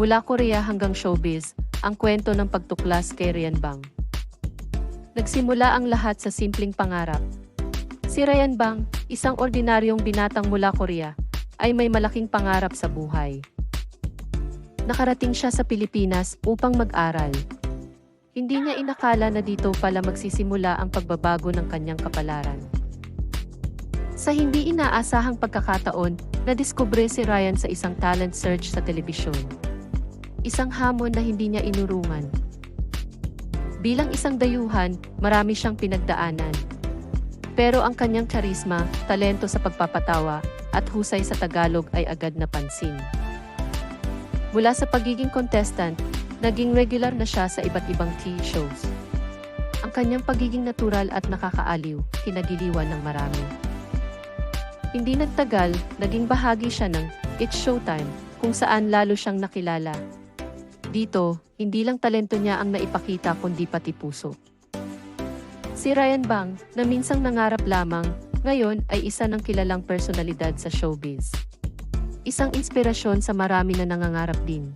Mula Korea hanggang showbiz, ang kwento ng pagtuklas kay Ryan Bang. Nagsimula ang lahat sa simpleng pangarap. Si Ryan Bang, isang ordinaryong binatang mula Korea, ay may malaking pangarap sa buhay. Nakarating siya sa Pilipinas upang mag-aral. Hindi niya inakala na dito pala magsisimula ang pagbabago ng kanyang kapalaran. Sa hindi inaasahang pagkakataon, nadiskubre si Ryan sa isang talent search sa telebisyon. Isang hamon na hindi niya inurungan. Bilang isang dayuhan, marami siyang pinagdaanan. Pero ang kanyang charisma, talento sa pagpapatawa, at husay sa Tagalog ay agad napansin. Mula sa pagiging contestant, naging regular na siya sa iba't ibang TV shows. Ang kanyang pagiging natural at nakakaaliw, kinagiliwan ng marami. Hindi nagtagal, naging bahagi siya ng It's Showtime, kung saan lalo siyang nakilala. Dito, hindi lang talento niya ang naipakita kundi pati puso. Si Ryan Bang, na minsang nangarap lamang, ngayon ay isa ng kilalang personalidad sa showbiz. Isang inspirasyon sa marami na nangangarap din.